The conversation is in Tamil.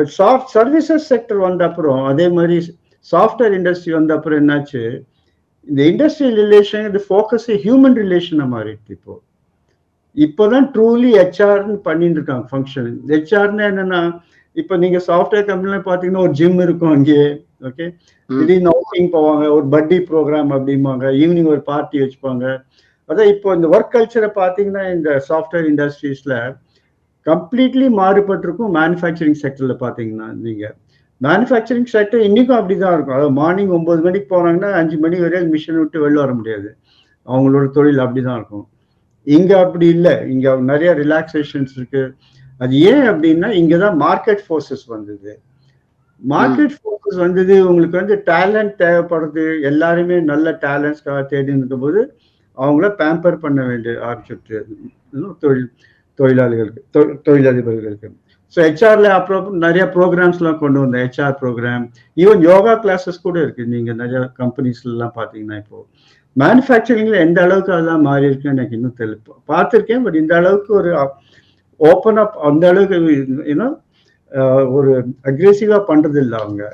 பட் சாஃப்ட் சர்வீசஸ் செக்டர் வந்த அப்புறம் அதே மாதிரி சாஃப்ட்வேர் இண்டஸ்ட்ரி வந்த அப்புறம் என்னாச்சு? இந்த இண்டஸ்ட்ரியல் ரிலேஷன் இது ஃபோக்கஸ் ஹியூமன் ரிலேஷனை மாறிடுது இப்போ. இப்போதான் ட்ரூலி ஹெச்ஆர்னு பண்ணிட்டு இருக்காங்க ஃபங்க்ஷன் ஹெச்ஆர்னா என்னன்னா இப்போ நீங்க சாஃப்ட்வேர் கம்பெனில பாத்தீங்கன்னா ஒரு ஜிம் இருக்கும் அங்கேயே ஓகே திடீர்னு அவுட்டிங் போவாங்க ஒரு பட்டி ப்ரோக்ராம் அப்படிம்பாங்க ஈவினிங் ஒரு பார்ட்டி வச்சுப்பாங்க. அதான் இப்போ இந்த ஒர்க் கல்ச்சரை பார்த்தீங்கன்னா இந்த சாஃப்ட்வேர் இண்டஸ்ட்ரீஸ்ல கம்ப்ளீட்லி மாறுபட்டிருக்கும் மேனுஃபேக்சரிங் செக்டர்ல பார்த்தீங்கன்னா நீங்க. மேனுஃபேக்சரிங் செக்டர் இன்னைக்கும் அப்படிதான் இருக்கும். அதாவது மார்னிங் ஒன்பது மணிக்கு போனாங்கன்னா அஞ்சு மணி வரையும் மிஷின் விட்டு வெளில வர முடியாது. அவங்களோட தொழில் அப்படிதான் இருக்கும். இங்க அப்படி இல்லை. இங்க நிறைய ரிலாக்ஸேஷன்ஸ் இருக்கு. அது ஏன் அப்படின்னா இங்க தான் மார்க்கெட் ஃபோர்ஸஸ் வந்தது மார்க்கெட் ஃபோக்கஸ் வந்தது உங்களுக்கு வந்து டேலண்ட் தேவைப்படுறது எல்லாருமே நல்ல டேலண்ட்ஸ்க்காக தேடி இருக்கும்போது அவங்கள பேம்பர் பண்ண வேண்டிய ஆரம்பிச்சுட்டு தொழில். தொழிலாளிகளுக்கு தொழிலதிபர்களுக்கு. ஸோ ஹெச்ஆர்ல அப்புறம் நிறைய ப்ரோக்ராம்ஸ்லாம் கொண்டு வந்தேன் HR program even yoga classes கூட இருக்கு. நீங்க நிறைய கம்பெனிஸ்லாம் பார்த்தீங்கன்னா இப்போ. மேனுஃபேக்சரிங்ல எந்த அளவுக்கு அதெல்லாம் மாறி இருக்குன்னு எனக்கு இன்னும் தெரியல பார்த்துருக்கேன். பட் இந்த அளவுக்கு ஒரு ஓப்பன் அப் அந்த அளவுக்கு இன்னும் ஒரு அக்ரெசிவா பண்றது இல்லை அவங்க.